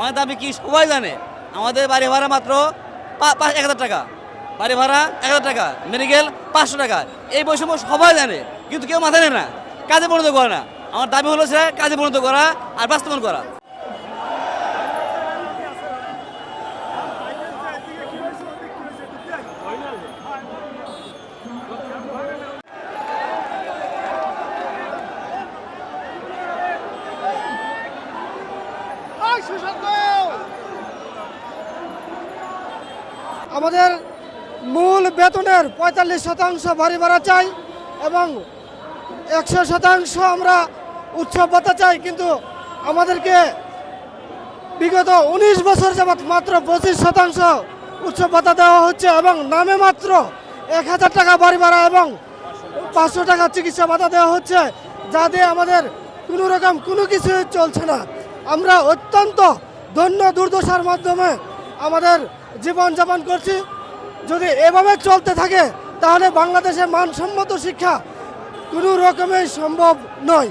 আমাদের দাবি কি সবাই জানে। আমাদের বাড়ি ভাড়া মাত্র এক হাজার টাকা। বাড়ি ভাড়া এক হাজার টাকা, মেডিকেল পাঁচশো টাকা। এই বৈষম্য সবাই জানে, কিন্তু কেউ মাথায় নেয় না, কাজে পরিণত করে না। আমার দাবি হলো সেটা কাজে পরিণত করা আর বাস্তবায়ন করা। আমাদের মূল বেতনের পঁয়তাল্লিশ শতাংশ বাড়ি ভাড়া চাই এবং একশো শতাংশ আমরা উৎসব ভাতা চাই, কিন্তু আমাদেরকে বিগত উনিশ বছর যাবৎ মাত্র পঁচিশ শতাংশ উৎসব ভাতা দেওয়া হচ্ছে এবং নামে মাত্র এক হাজার টাকা বাড়ি ভাড়া এবং পাঁচশো টাকা চিকিৎসা ভাতা দেওয়া হচ্ছে। যা দিয়ে আমাদের কোনো রকম কোনো কিছু চলছে না। আমরা অত্যন্ত ধন্য দুর্দশার মাধ্যমে আমাদের জীবনযাপন করছি। যদি এভাবে চলতে থাকে, তাহলে বাংলাদেশে মানসম্মত শিক্ষা কোনো রকমেই সম্ভব নয়।